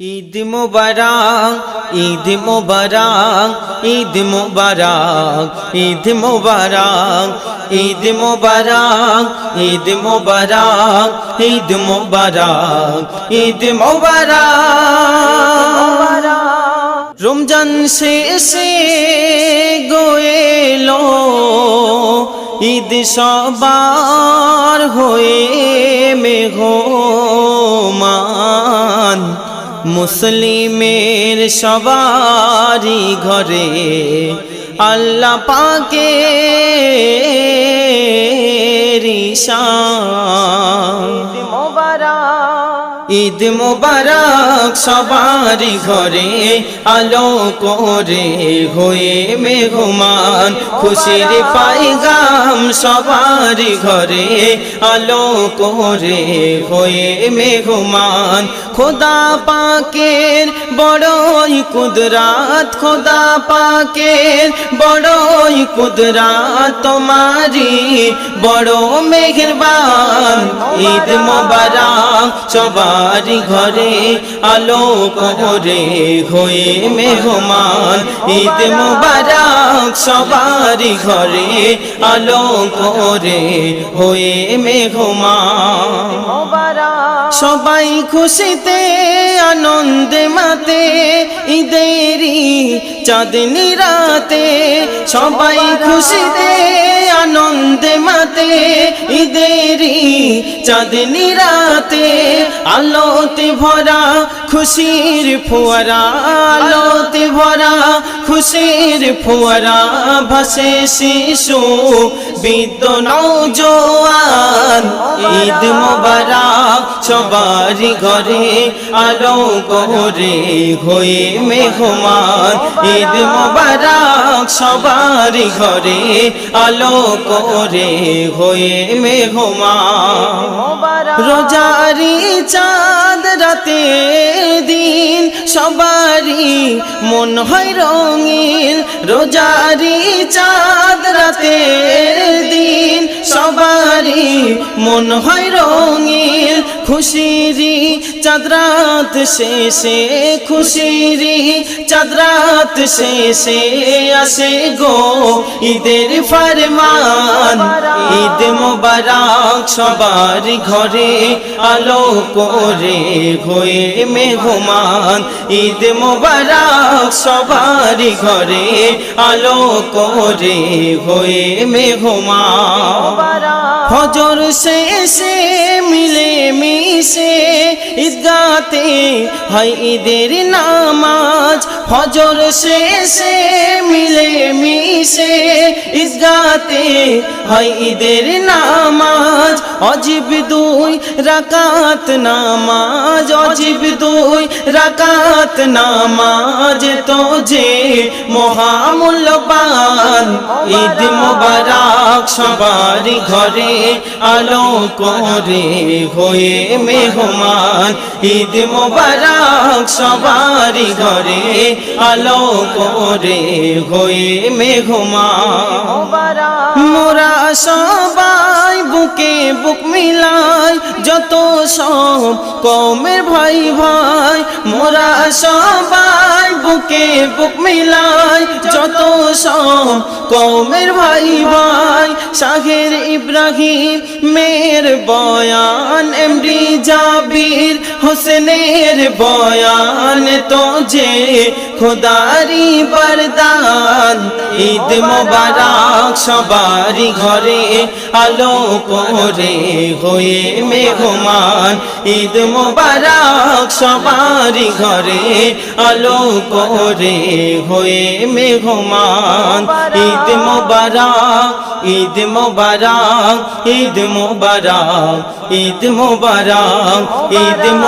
ঈদ মোবারক ঈদ মোবারক ঈদ মোবারক ঈদ মোবারক ঈদ মোবারক ঈদ মোবারক ঈদ মোবারক ঈদ মোবারক। রমজান শেষে গোয়েলো ঈদ সবার হয়ে মেঘমান মুসলিমের সবারি ঘরে আল্লাহ পাকে রিশা মোবারা ঈদ মোবারক সবারই ঘরে আলো করে হয়ে মেঘমান। খুশির পাইগাম সবারই ঘরে আলো করে হয়ে মেঘমান। খোদা পাকের বড়ই কুদরাত, খোদা পাকের বড়ই কুদরাত তোমারি বড় মেঘরবান ঈদ মোবারক সবারই ঘরে আলো করে হয়ে মেহমান ঈদ মোবারক সবারই ঘরে আলো করে হয়ে মেহমান সবাই খুশিতে, আনন্দে মাতে, ঈদেরি চাঁদনি রাতে সবাই খুশিতে, আনন্দে মাতে, ঈদেরি চাঁদনি রাতে আলোতে ভরা খুশির ফোয়ারা আলোতে ভরা খুশির ফোয়ারা ভাসে শিশু বিদ্য নৌজোয়ান ঈদ মোবারক সবারি ঘরে আলো করে হয়ে মেহমান ঈদ মোবারক সবারি ঘরে আলো করে হয়ে মেহমান। রোজারি চাঁদ রাতে দিন সবারই মন হয় রঙিন রোজারি চাঁদ রাতে দিন। সবারই মন হয় রঙিন খুশিরি চাঁদরাত শেষে খুশিরি চাঁদরাত শেষে আসে গো ঈদের ফরমান। ঈদ মোবারক সবার ঘরে আলো করে হয়ে মেহমান। ঈদ মোবারক সবার ঘরে আলো করে হয়ে মেহমান। ফজর শেষে মিলে মিশে ঈদগাতে হয় ঈদের নামাজ। ফজর শেষে মিলে মিশে ঈদগাতে হয় ঈদের নামাজ। অজিব দুই রাকাত নামাজ, অজিব দুই রাকাত নামাজ। তো যে মহামূল্যবান ঈদ মোবারক। সবার ঘরে আলো করে হয়ে মেহমান, ঈদ মোবারক সবার ঘরে আলো করে হয়ে মেহমান। মোরা সবাই বুকে বুক মিলাই, যত সব কমের ভাই ভাই, মোরা সবাই বুকে বুক মিলাই, যত সব কমের ভাই ভাই শাহের ইব্রাহিম মের বয়ান এমডি জাবির হোসেনের বয়ান তো যে খোদারি বরদান, ঈদ মোবারক সবারি ঘরে আলো করে হয়ে মেঘমান ঈদ মোবারক সবারি ঘরে আলো করে হয়ে মেঘমান ঈদ মোবারক ঈদ মোবারক ঈদ মোবারক ঈদ মোবারক, ঈদ